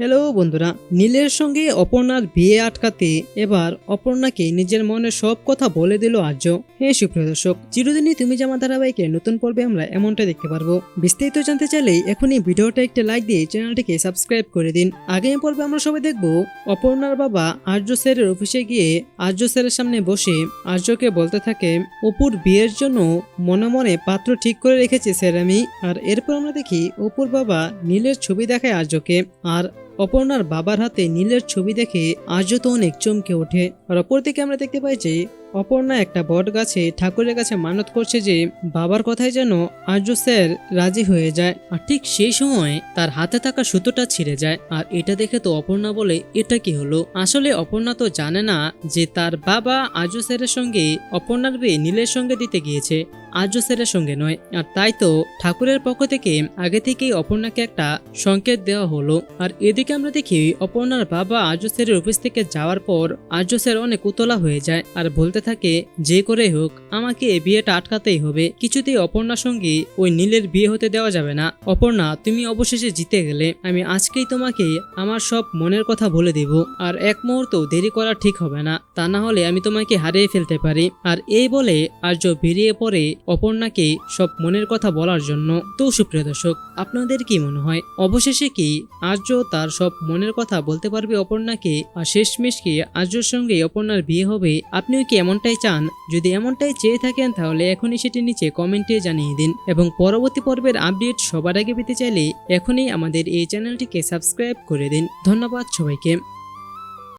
Hello বন্ধুরা, নীলের সঙ্গে অপর্ণার বিয়ে আটকাতে এবার অপর্ণাকে নিজের মনে সব কথা বলে দিল আর্য। হ্যাঁ সুপ্রিয় দর্শক, চিরদিনই তুমি জামা ধারাবাহিকে নতুন পর্বে আমরা এমনটা দেখতে পারব। বিস্তারিত জানতে চাইলে এখনই ভিডিওটা একটা লাইক দিয়ে চ্যানেলটিকে সাবস্ক্রাইব করে দিন। আগামী পর্বে আমরা সবাই দেখব অপর্ণার বাবা আর্য স্যারের অফিসে গিয়ে আর্য স্যারের সামনে বসে আর্যকে বলতে থাকে, অপুর বিয়ের জন্য মনে মনে পাত্র ঠিক করে রেখেছে স্যার আমি। আর এরপর আমরা দেখি অপুর বাবা নীলের ছবি দেখায় আর্যকে। আর অপর্ণার বাবার হাতে নীলের ছবি দেখে আজও তো অনেক চমকে ওঠে। আর অপরদিকে আমরা দেখতে পাই যে অপর্ণা একটা বট গাছে ঠাকুরের কাছে মানত করছে যে বাবার কথায় যেন আর্য স্যার রাজি হয়ে যায়। আর ঠিক সেই সময় তার হাতে থাকা সুতোটা ছিঁড়ে যায়। আর এটা দেখে তো অপর্ণা বলে, এটা কি হলো? আসলে অপর্ণা তো জানে না যে তার বাবা আর্য স্যারের সঙ্গে অপর্ণার বিয়ে নীলের সঙ্গে দিতে গিয়েছে। আর্য স্যারের সঙ্গে নয়। আর তাই তো ঠাকুরের পক্ষ থেকে আগে থেকেই অপর্ণাকে একটা সংকেত দেওয়া হলো। আর এদিকে আমরা দেখি অপর্ণার বাবা আর্য স্যারের অফিস থেকে যাওয়ার পর আর্য স্যার অনেক উতলা হয়ে যায়। আর বলতে থাকে, যে করে হোক, আমাকে এই বিয়েটা আটকাতেই হবে। কিছুতেই অপর্ণার সঙ্গে ওই নীলের বিয়ে হতে দেওয়া যাবে না। অপর্ণা, তুমি অবশেষে জিতে গেলে। আমি আজকেই তোমাকে আমার সব মনের কথা বলে দেব। আর এক মুহূর্ত দেরি করা ঠিক হবে না। তা না হলে আমি তোমাকে হারিয়ে ফেলতে পারি। আর এই বলে আর্য বেরিয়ে পড়ে অপর্ণাকে সব মনের কথা বলার জন্য। তো সুপ্রিয় দর্শক, আপনাদের কি মনে হয়? অবশেষে কি আর্য তার সব মনের কথা বলতে পারবে অপর্ণাকে? আর শেষমেশ কি আর্যর সঙ্গে অপর্ণার বিয়ে হবে? আপনিও কি এমনটাই চান, যদি এমনটাই চেয়ে থাকেন তাহলে এখনই সেটি নিচে কমেন্টে জানিয়ে দিন এবং পরবর্তী পর্বের আপডেট সবার আগে পেতে চাইলে এখনই আমাদের এই চ্যানেলটিকে সাবস্ক্রাইব করে দিন। ধন্যবাদ সবাইকে।